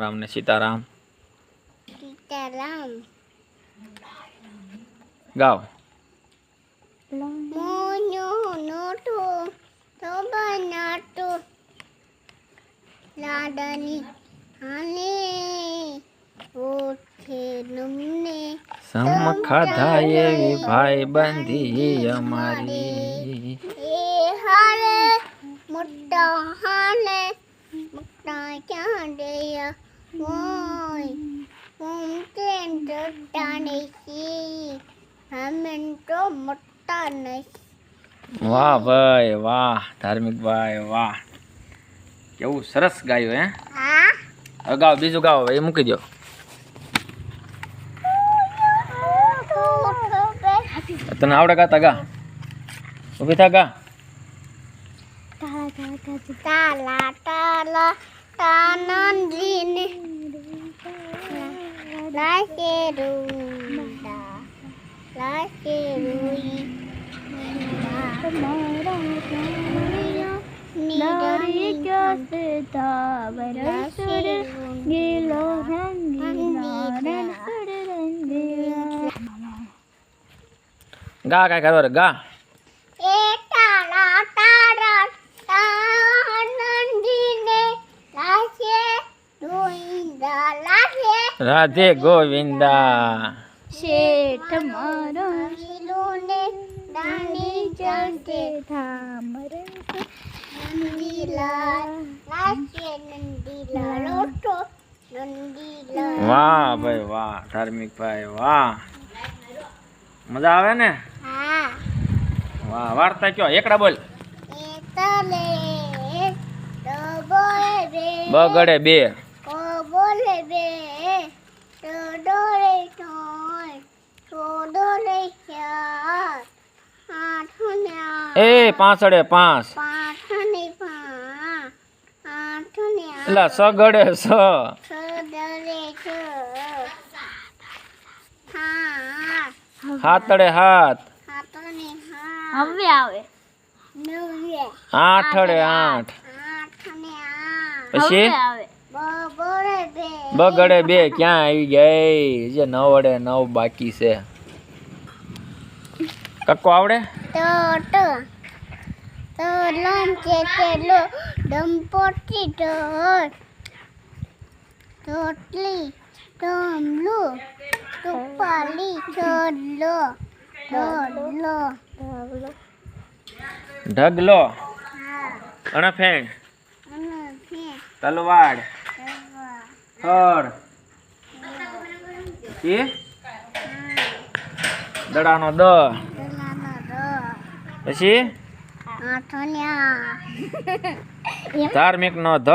રામ ને સીતારામ. સીતારામ. ગાઓ મોનો નોટો તોબા નાટો. લાડની હાને ઓઠે નમને સમ એવી ભાઈ બંધી અમારી. એ હારે મોટા હાલે મોટા ક્યાં મોય દટાને સી હમન તો મોટા નહીં વાહ ભાઈ વાહ ધાર્મિક ભાઈ વાહ. કેવું સરસ ગાયું હે? હા? ગાઓ બીજું ગાઓ એ મૂકી દો તને આવડે ગાતા ગા? ઊભી થા ગા. તાલા તાલા kanon lin la che ru da la che ru गा काय करो रे गा एक રાધે ગોવિંદા. શેઠ મારો દાની ચલતે વાહ ભાઈ વાહ ધાર્મિક ભાઈ વાહ. મજા આવે ને? વાહ વાર્તા કયો? એકડા બોલ. બગડે બે કો બોલે બે તો ડોરે તોય તો ડોરે ચાર આઠ ને આઠ એ પાંસડે પાંચ એટલે સગડે સ હાથડે હાથ. સાત હવે આવે. આઠડે આઠ. પછી? હવે આવે. બબોરે બે. બગડે બે ક્યાં આવી ગઈ? જે નવ વડે નવ બાકી છે. કક્કો આવડે? તો તો તો લમ કે કે લો દંપોટી તો ટોટલી ટમલો ટુપાલી ચોડલો ચોડલો ઢગલો. અણફેણ તલવાડ થડ એ દડાનો દ. પછી? ધાર્મિક નો ધ.